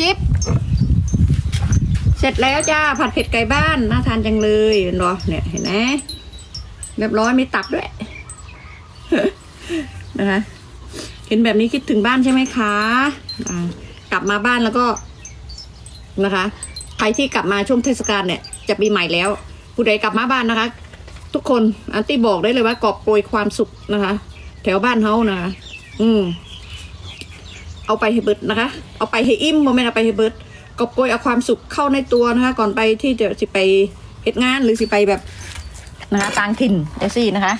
จิ๊บเสร็จแล้วจ้าผัดเผ็ดไก่บ้านน่าทานจังเลยเห็นบ่เนี่ยเห็นไหมเรียบร้อยมีตับด้วยนะคะเห็นแบบนี้คิดถึงบ้านใช่ไหมคะกลับมาบ้านแล้วก็นะคะ ใครที่กลับมาช่วงเทศกาลเนี่ย จะปีใหม่แล้ว ผู้ใดกลับมาบ้านนะคะ ทุกคนอันตี้บอกได้เลยว่ากอบโปรยความสุขนะคะ แถวบ้านเฮานะคะ อืม เอาไปให้เบิดนะคะ เอาไปให้อิ่มโมเมนต์เอาไปให้เบิดกอบโกยเอาความสุขเข้าในตัวนะคะ ก่อนไปที่จะสิไปเฮ็ดงานหรือสิไปแบบนะคะต่างถิ่นเดซี่นะคะ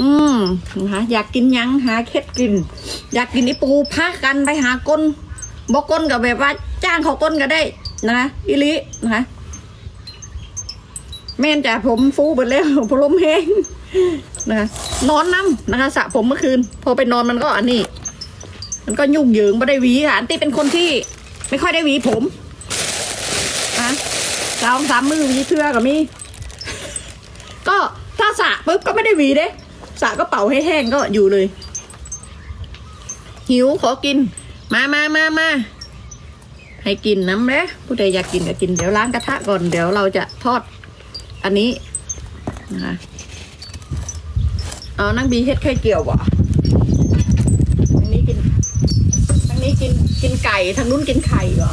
อืมนะคะอยากกินยังหาเค็ดกิน อยากกินไอปูพากันไปหาก้นบอกก้นกับแบบว่าจ้างเขาก้นก็ได้นะคะอิลินะคะแม่นจ่าผมฟูไปแล้วผมลมแห้งนะคะนอนน้ำนะคะสระผมเมื่อคืน พอไปนอนมันก็อันนี้ มันก็ยุ่งเหยิงไม่ได้หวีค่ะอันตี้เป็นคนที่ไม่ค่อยได้หวีผมนะสองสามมือหวีเทือกับมี ก็ถ้าสระปุ๊บก็ไม่ได้หวีเด้สระก็เป่าให้แห้งก็อยู่เลย หิวขอกิน มามามามาให้กินน้ำเด้ผู้ใดอยากกินก็กินเดี๋ยวล้างกระทะก่อนเดี๋ยวเราจะทอด อันนี้นะคะเอานั่งบีเฮ็ดไข่เกี่ยวบ่ทางนี้กินทางนี้ กินกินไก่ทางนู้นกินไข่เหรอ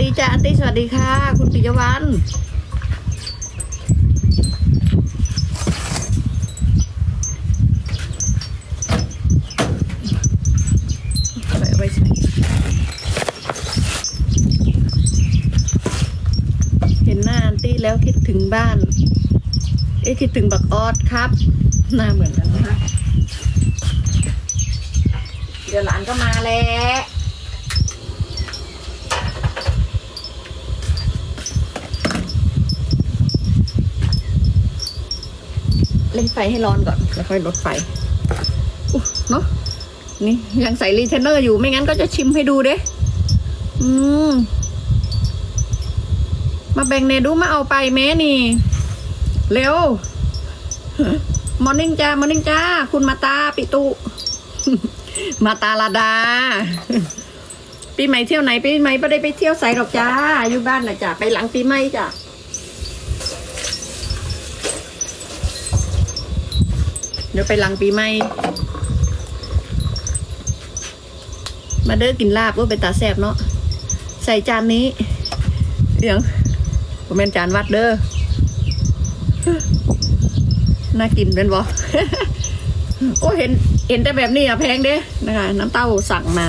ดีจ้าอันตี้สวัสดีค่ะ คุณปิยวัฒน์เห็นหน้าอันตี้แล้วคิดถึงบ้าน เอ๊ะคิดถึงบักออดครับ หน้าเหมือนกันนะคะเดี๋ยวหลานก็มาแล้ว เล่นไฟให้ร้อนก่อนแล้วค่อยลดไฟอุ๊ยเนาะนี่ยังใส่รีเทนเนอร์อยู่ไม่งั้นก็จะชิมให้ดูเด้อืมมาแบ่งเนดูมาเอาไปแม่นี่ เร็ว มอร์นิ่งจ้ามอร์นิ่งจ้า คุณมาตาปิตุ มาตาลาดา ปีใหม่เที่ยวไหนปีใหม่ไม่ได้ไปเที่ยวใส่หรอกจ้า อยู่บ้านนะจ้าไปหลังปีใหม่จ้า ดี๋ยวไปลังปีใหม่ มาเด้อกินลาบว่าเป็นตาแซบเนาะ ใส่จานนี้เดี๋ยวผมเป็นจานวัดเด้อ น่ากินเป็นบ่โอ้เห็น เห็นแต่แบบนี้อะแพงเด้นะคะ น้ำเต้าสั่งมา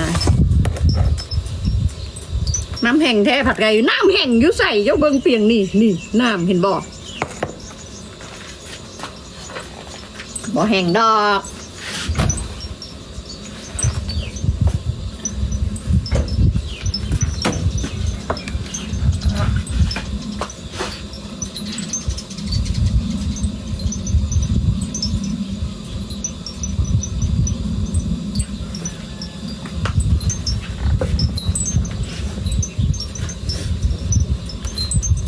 น้ำแห้งแท้ผัดไก่น้ำแห้งยู่ใส่เจ้าเบิงเปียงนี่ นี่น้ำเห็นบ่ บ่แห้งดอก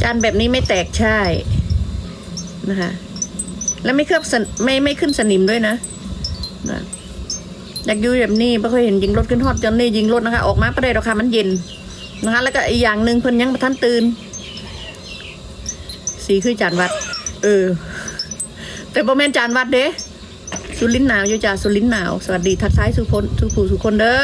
จานแบบนี้ไม่แตกใช่นะคะ แล้วไม่เคลือบไม่ไม่ขึ้นสนิมด้วยนะนะอยากอยู่แบบนี้ไม่เคยเห็นยิงรถขึ้นฮอตจนนี่ยิงรถนะคะ ออกมาประเดี๋ยวค่ะมันเย็นนะคะ แล้วก็อีกอย่างหนึ่งเพิ่นยังประทันตื่น สีคือจานวัด เออ แต่บ่แมนจานวัดเด้สุรินทร์หนาวอยู่จ้าสุรินทร์หนาว สวัสดีทักทายสุพลสุภูสุคนเด้อ